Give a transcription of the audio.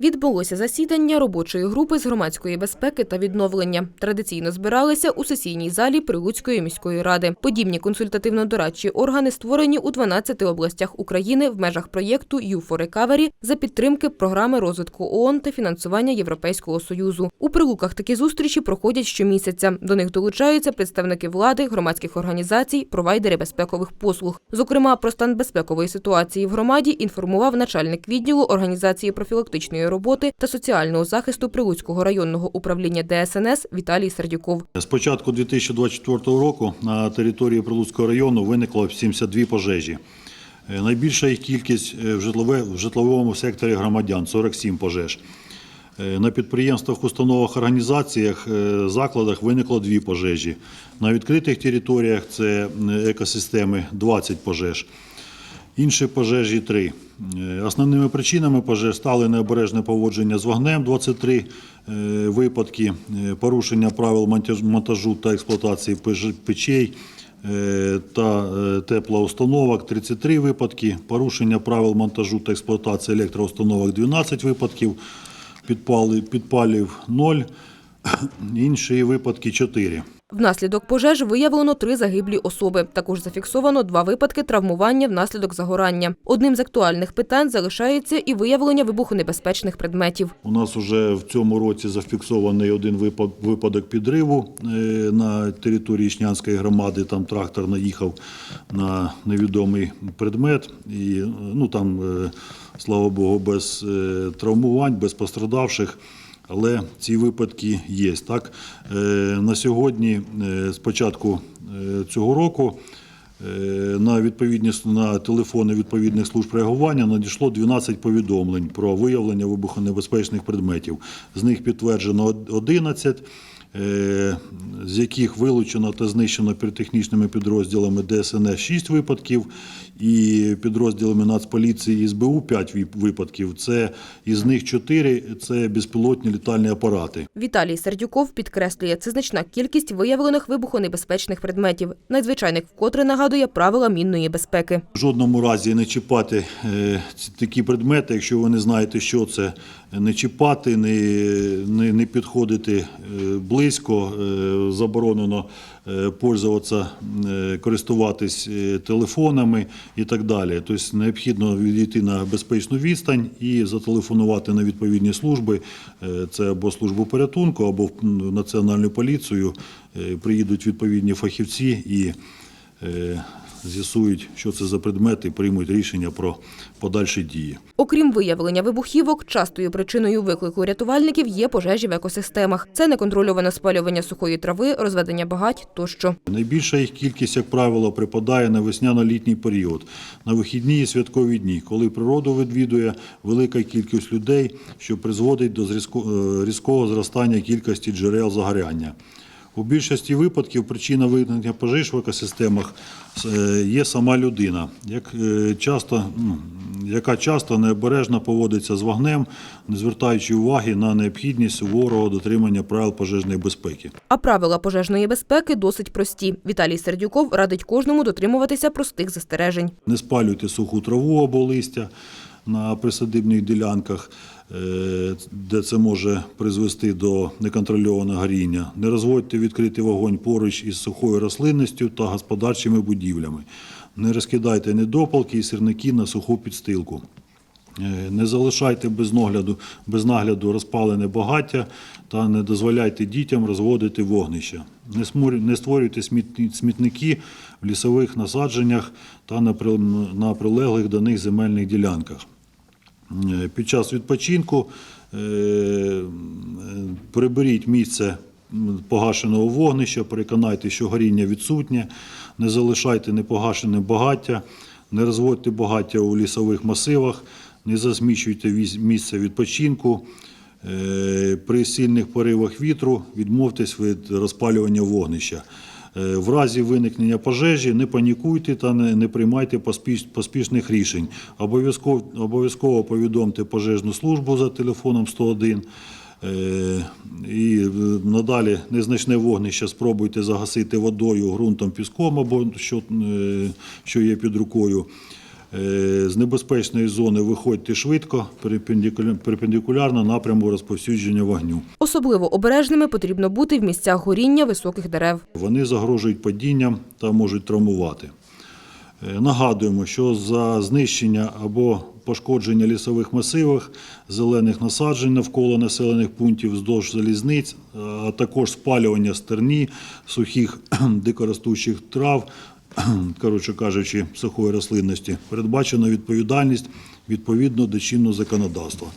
Відбулося засідання робочої групи з громадської безпеки та відновлення. Традиційно збиралися у сесійній залі Прилуцької міської ради. Подібні консультативно-дорадчі органи створені у 12 областях України в межах проєкту «You for Recovery» за підтримки програми розвитку ООН та фінансування Європейського союзу. У Прилуках такі зустрічі проходять щомісяця. До них долучаються представники влади, громадських організацій, провайдери безпекових послуг. Зокрема, про стан безпекової ситуації в громаді інформував начальник відділу організації профілактичної роботи та соціального захисту Прилуцького районного управління ДСНС Віталій Сердюков. З початку 2024 року на території Прилуцького району виникло 72 пожежі. Е, Найбільша їх кількість е, в, житловому секторі громадян 47 пожеж. Е, На підприємствах, установах, організаціях, закладах виникло дві пожежі. На відкритих територіях це екосистеми 20 пожеж. Інші пожежі три. Е, Основними причинами пожеж стали необережне поводження з вогнем 23 е, випадки, е, порушення правил монтажу та експлуатації печей та теплоустановок 33 випадки, порушення правил монтажу та експлуатації електроустановок 12 випадків, підпалів 0, інші випадки 4. Внаслідок пожеж виявлено три загиблі особи. Також зафіксовано два випадки травмування внаслідок загорання. Одним з актуальних питань залишається і виявлення вибухонебезпечних предметів. У нас вже в цьому році зафіксований один випад- випадок підриву е, на території Ічнянської громади. Там трактор наїхав на невідомий предмет. І ну там, е, слава Богу, без е, травмувань, без пострадавших. Але ці випадки є. Так? Е, На сьогодні, е, з початку е, цього року, на відповідні на телефони відповідних служб реагування надійшло 12 повідомлень про виявлення вибухонебезпечних предметів. З них підтверджено од- 11, е, з яких вилучено та знищено піротехнічними підрозділами ДСНС 6 випадків і підрозділами Нацполіції і СБУ 5 випадків. Це із них 4 – це безпілотні літальні апарати. Віталій Сердюков підкреслює, це значна кількість виявлених вибухонебезпечних предметів. Надзвичайник вкотре нагадує правила мінної безпеки. В жодному разі не чіпати е, такі предмети, якщо ви не знаєте, що це, не чіпати, не, не, не підходити е, близько, е, заборонено е, пользуватися, користуватись телефонами і так далі. Тобто необхідно відійти на безпечну відстань і зателефонувати на відповідні служби. Це або службу порятунку, або національну поліцію. Приїдуть відповідні фахівці і з'ясують, що це за предмети, і приймуть рішення про подальші дії. Окрім виявлення вибухівок, частою причиною виклику рятувальників є пожежі в екосистемах. Це неконтрольоване спалювання сухої трави, розведення багать тощо. Найбільша їх кількість, як правило, припадає на весняно-літній період, на вихідні і святкові дні, коли природу відвідує велика кількість людей, що призводить до е, різкого зростання кількості джерел загоряння. У більшості випадків причина виникнення пожеж в екосистемах е, є сама людина, як е, часто, ну, яка часто необережно поводиться з вогнем, не звертаючи уваги на необхідність суворого дотримання правил пожежної безпеки. А правила пожежної безпеки досить прості. Віталій Сердюков радить кожному дотримуватися простих застережень. Не спалюйте суху траву або листя на присадибних ділянках, е, де це може призвести до неконтрольованого горіння. Не розводьте відкритий вогонь поруч із сухою рослинністю та господарчими будівлями. Не розкидайте недопалки і сірники на суху підстилку. Е, Не залишайте без нагляду, без нагляду розпалене багаття та не дозволяйте дітям розводити вогнища. Не сморю- Не створюйте смітники в лісових насадженнях та на прилеглих до них земельних ділянках. Е, Під час відпочинку е, приберіть місце погашеного вогнища, переконайте, що горіння відсутнє, не залишайте непогашене багаття, не розводьте багаття у лісових масивах, не засмічуйте місце відпочинку. Е, При сильних поривах вітру відмовтесь від розпалювання вогнища. Е, В разі виникнення пожежі не панікуйте та не, приймайте поспіш- поспішних рішень. Обов'язково, обов'язково повідомте пожежну службу за телефоном 101. Е, І е, надалі незначне вогнище спробуйте загасити водою, ґрунтом, піском або що є під рукою. Е, З небезпечної зони виходьте швидко, перпендикуля- перпендикулярно напряму розповсюдження вогню. Особливо обережними потрібно бути в місцях горіння високих дерев. Вони загрожують падінням та можуть травмувати. Е, Нагадуємо, що за знищення або пошкодження лісових масивів, зелених насаджень навколо населених пунктів вздовж залізниць, а також спалювання стерні, сухих дикоростучих трав, коротше кажучи, сухої рослинності, передбачено відповідальність відповідно до чинного законодавства.